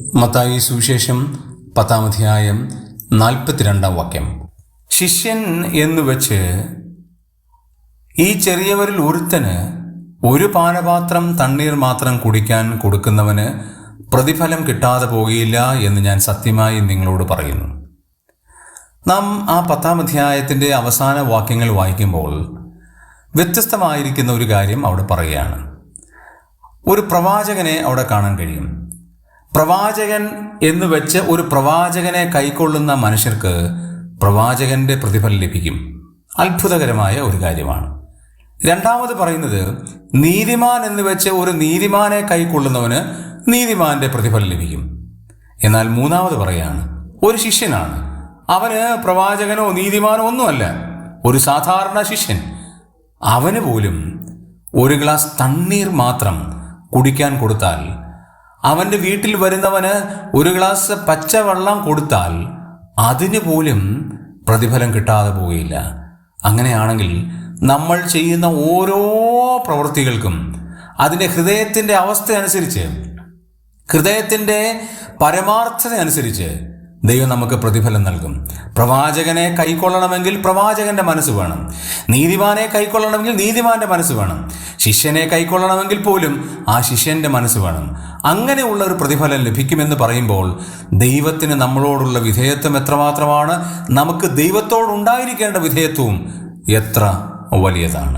മത്തായി സുവിശേഷം പത്താമധ്യായം നാൽപ്പത്തിരണ്ടാം വാക്യം. ശിഷ്യൻ എന്ന് വെച്ച് ഈ ചെറിയവരിൽ ഒരുത്തന് ഒരു പാനപാത്രം തണ്ണീർ മാത്രം കുടിക്കാൻ കൊടുക്കുന്നവന് പ്രതിഫലം കിട്ടാതെ പോകുകയില്ല എന്ന് ഞാൻ സത്യമായി നിങ്ങളോട് പറയുന്നു. നാം ആ പത്താം അധ്യായത്തിന്റെ അവസാന വാക്യങ്ങൾ വായിക്കുമ്പോൾ വ്യത്യസ്തമായിരിക്കുന്ന ഒരു കാര്യം അവിടെ പറയുകയാണ്. ഒരു പ്രവാചകനെ അവിടെ കാണാൻ കഴിയും. പ്രവാചകൻ എന്ന് വെച്ച് ഒരു പ്രവാചകനെ കൈക്കൊള്ളുന്ന മനുഷ്യർക്ക് പ്രവാചകന്റെ പ്രതിഫലം ലഭിക്കും. അത്ഭുതകരമായ ഒരു കാര്യമാണ്. രണ്ടാമത് പറയുന്നത് നീതിമാൻ എന്ന് വെച്ച് ഒരു നീതിമാനെ കൈക്കൊള്ളുന്നവന് നീതിമാന്റെ പ്രതിഫലം ലഭിക്കും. എന്നാൽ മൂന്നാമത് പറയാണ് ഒരു ശിഷ്യനാണ്. അവന് പ്രവാചകനോ നീതിമാനോ ഒന്നുമല്ല ഒരു സാധാരണ ശിഷ്യൻ. അവന് പോലും ഒരു ഗ്ലാസ് തണ്ണീർ മാത്രം കുടിക്കാൻ കൊടുത്താൽ അവന്റെ വീട്ടിൽ വരുന്നവന് ഒരു ഗ്ലാസ് പച്ചവെള്ളം കൊടുത്താൽ അതിന് പോലും പ്രതിഫലം കിട്ടാതെ പോവുകയില്ല അങ്ങനെയാണെങ്കിൽ നമ്മൾ ചെയ്യുന്ന ഓരോ പ്രവൃത്തികൾക്കും അതിന്റെ ഹൃദയത്തിന്റെ അവസ്ഥ അനുസരിച്ച് ഹൃദയത്തിന്റെ പരമാർത്ഥത അനുസരിച്ച് ദൈവം നമുക്ക് പ്രതിഫലം നൽകും. പ്രവാചകനെ കൈക്കൊള്ളണമെങ്കിൽ പ്രവാചകന്റെ മനസ്സ് വേണം. നീതിമാനെ കൈക്കൊള്ളണമെങ്കിൽ നീതിമാന്റെ മനസ്സ് വേണം. ശിഷ്യനെ കൈക്കൊള്ളണമെങ്കിൽ പോലും ആ ശിഷ്യന്റെ മനസ്സ് വേണം. അങ്ങനെയുള്ള ഒരു പ്രതിഫലം ലഭിക്കുമെന്ന് പറയുമ്പോൾ ദൈവത്തിന് നമ്മളോടുള്ള വിധേയത്വം എത്രമാത്രമാണ്? നമുക്ക് ദൈവത്തോടുണ്ടായിരിക്കേണ്ട വിധേയത്വവും എത്ര വലിയതാണ്.